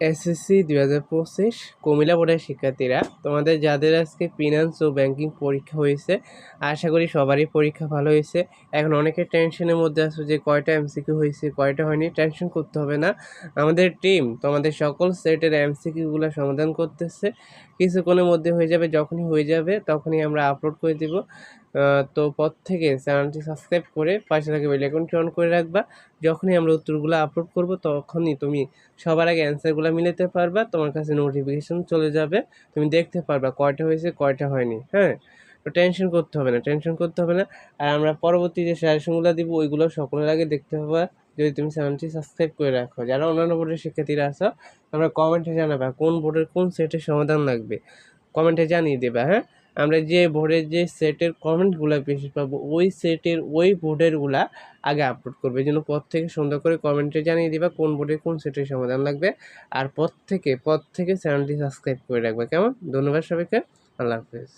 SSC দুই হাজার পঁচিশ কুমিল্লা বোর্ডের শিক্ষার্থীরা, তোমাদের যাদের আজকে ফিনান্স ও ব্যাংকিং পরীক্ষা হয়েছে, আশা করি সবারই পরীক্ষা ভালো হয়েছে। এখন অনেকে টেনশনের মধ্যে আছো যে কয়টা এমসিকিউ হয়েছে, কয়টা হয়নি টেনশন করতে হবে না। আমাদের টিম তোমাদের সকল সেটের এমসিকিউগুলো সমাধান করতেছে। কিছুক্ষণের মধ্যে হয়ে যাবে, যখনই হয়ে যাবে, তখনই আমরা আপলোড করে দিব। তো পর থেকে চ্যানেলটি সাবস্ক্রাইব করে পাশে থাকা বেল আইকনটি অন করে রাখবা। যখনই আমরা উত্তরগুলো আপলোড করব, তখনই তুমি সবার আগে অ্যান্সারগুলো মিলাতে পারবা, তোমার কাছে নোটিফিকেশন চলে যাবে। তুমি দেখতে পারবা কয়টা হয়েছে, কয়টা হয়নি হ্যাঁ? তো টেনশন করতে হবে না টেনশন করতে হবে না। আর আমরা পরবর্তী যে সাজেশনগুলো দিব, ওইগুলো সকলের আগে দেখতে পাবা যদি তুমি চ্যানেলটি সাবস্ক্রাইব করে রাখো, যারা অন্যান্য বোর্ডের শিক্ষার্থীরা আছো আমরা কমেন্টে জানাবা কোন বোর্ডের কোন সেটের সমাধান লাগবে। কমেন্টে জানিয়ে দেবা হ্যাঁ? আমরা যে বোর্ডের যে সেটের কমেন্টগুলো বেশি পাবো, ওই সেটের ওই বোর্ডেরগুলা আগে আপলোড করবে। এই জন্য পর থেকে সুন্দর করে কমেন্টে জানিয়ে দিবা কোন বোর্ডের কোন সেটের সমাধান লাগবে। আর পর থেকে পর থেকে চ্যানেলটি সাবস্ক্রাইব করে রাখবে। কেমন? ধন্যবাদ সবাইকে। আল্লাহ হাফেজ।